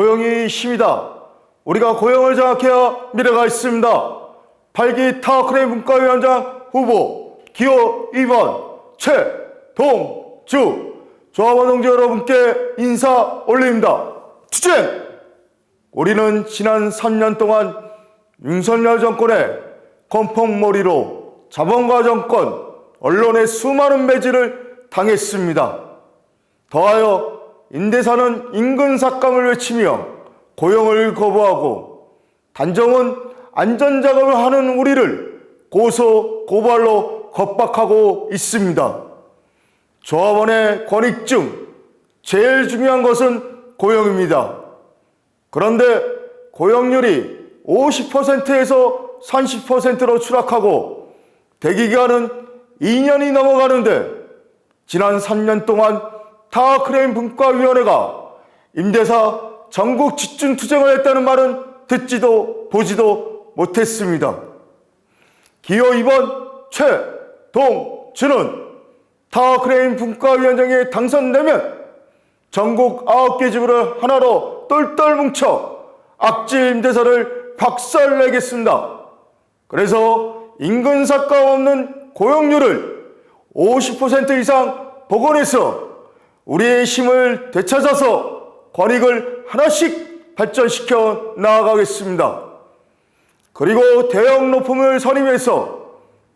고용이 힘이다. 우리가 고용을 장악해야 미래가 있습니다. 8기 타크레인 문과위원장 후보 기호 2번 최동주 조합원 동지 여러분께 인사 올립니다. 투쟁! 우리는 지난 3년 동안 윤석열 정권의 건폭머리로 자본가 정권, 언론의 수많은 매질을 당했습니다. 더하여 임대사는 인근 삭감을 외치며 고용을 거부하고 단정은 안전작업을 하는 우리를 고소, 고발로 겁박하고 있습니다. 조합원의 권익증, 제일 중요한 것은 고용입니다. 그런데 고용률이 50%에서 30%로 추락하고 대기기간은 2년이 넘어가는데 지난 3년 동안 타크레인 분과위원회가 임대사 전국 집중 투쟁을 했다는 말은 듣지도 보지도 못했습니다. 기호 2번 최동준은 타크레인 분과위원장에 당선되면 전국 9개 지부를 하나로 똘똘 뭉쳐 악질 임대사를 박살내겠습니다. 그래서 인근 삭감 없는 고용률을 50% 이상 복원해서 우리의 힘을 되찾아서 권익을 하나씩 발전시켜 나아가겠습니다. 그리고 대형 로펌을 선임해서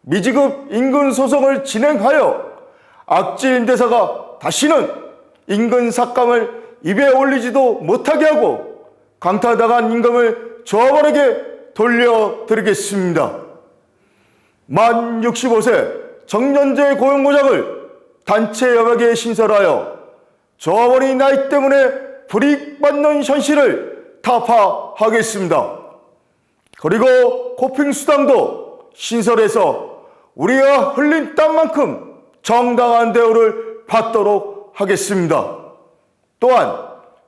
미지급 인근 소송을 진행하여 악질 임대사가 다시는 인근 삭감을 입에 올리지도 못하게 하고 강타당한 임금을 조합원에게 돌려드리겠습니다. 만 65세 정년제 고용보장을 단체 협약에 신설하여 조합원이 나이 때문에 불이익받는 현실을 타파하겠습니다. 그리고 코핑수당도 신설해서 우리가 흘린 땀만큼 정당한 대우를 받도록 하겠습니다. 또한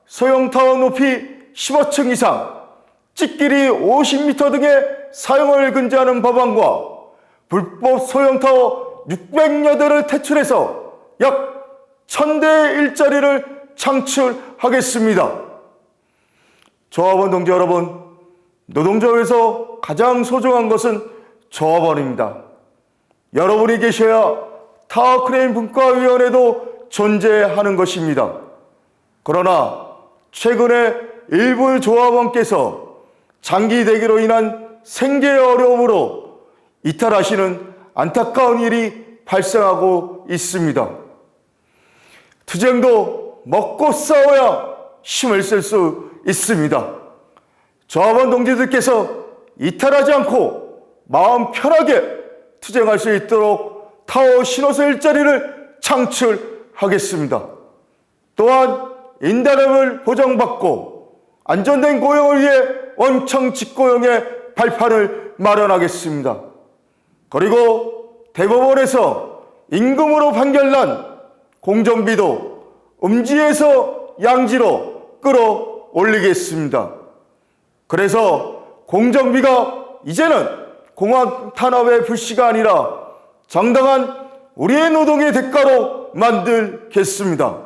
소형타워 높이 15층 이상, 찌길이 50m 등의 사용을 금지하는 법안과 불법 소형타워 600여 대를 퇴출해서 약 1000대의 일자리를 창출하겠습니다. 조합원 동지 여러분, 노동조합에서 가장 소중한 것은 조합원입니다. 여러분이 계셔야 타워크레인 분과위원회도 존재하는 것입니다. 그러나 최근에 일부 조합원께서 장기 대기로 인한 생계 어려움으로 이탈하시는 안타까운 일이 발생하고 있습니다. 투쟁도 먹고 싸워야 힘을 쓸 수 있습니다. 조합원 동지들께서 이탈하지 않고 마음 편하게 투쟁할 수 있도록 타워 신호소 일자리를 창출하겠습니다. 또한 인단업을 보장받고 안전된 고용을 위해 원청 직고용의 발판을 마련하겠습니다. 그리고 대법원에서 임금으로 판결난 공정비도 음지에서 양지로 끌어올리겠습니다. 그래서 공정비가 이제는 공항 탄압의 불씨가 아니라 정당한 우리의 노동의 대가로 만들겠습니다.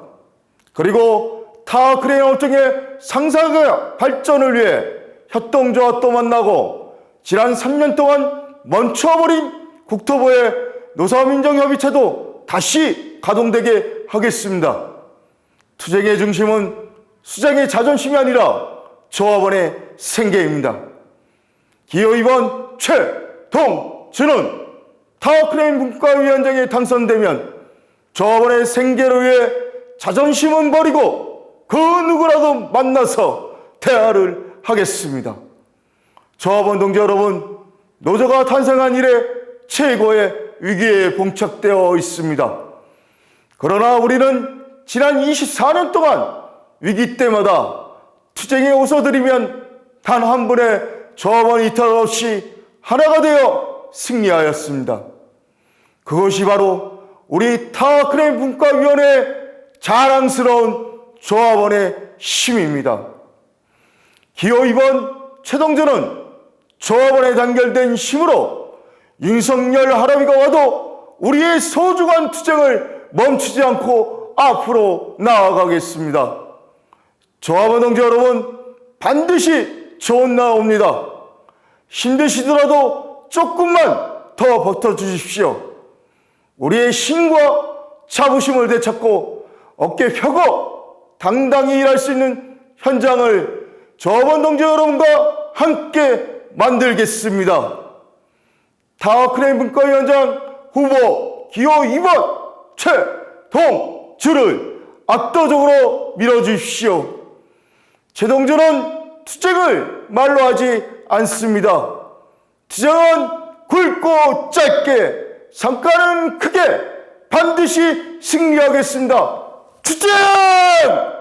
그리고 타 크레인 업종의 상상과 발전을 위해 협동조합 도 만나고 지난 3년 동안 멈춰버린 국토부의 노사민정협의체도 다시 가동되게 하겠습니다. 투쟁의 중심은 수장의 자존심이 아니라 조합원의 생계입니다. 기호 2번 최동준은 타워크레인 분과위원장에 당선되면 조합원의 생계를 위해 자존심은 버리고 그 누구라도 만나서 대화를 하겠습니다. 조합원 동지 여러분, 노조가 탄생한 이래 최고의 위기에 봉착되어 있습니다. 그러나 우리는 지난 24년 동안 위기 때마다 투쟁에 웃어드리면 단 한 분의 조합원 이탈 없이 하나가 되어 승리하였습니다. 그것이 바로 우리 타크레인 분과위원회의 자랑스러운 조합원의 힘입니다. 기호 2번 최동준은 조합원에 단결된 힘으로 윤석열 할아비가 와도 우리의 소중한 투쟁을 멈추지 않고 앞으로 나아가겠습니다. 조합원 동지 여러분, 반드시 좋은 나옵니다. 힘드시더라도 조금만 더 버텨주십시오. 우리의 힘과 자부심을 되찾고 어깨 펴고 당당히 일할 수 있는 현장을 동지 여러분과 함께 만들겠습니다. 다크레인 문과위원장 후보 기호 2번 최동주를 압도적으로 밀어주십시오. 최동주는 투쟁을 말로 하지 않습니다. 투쟁은 굵고 짧게, 성과는 크게 반드시 승리하겠습니다. 투쟁!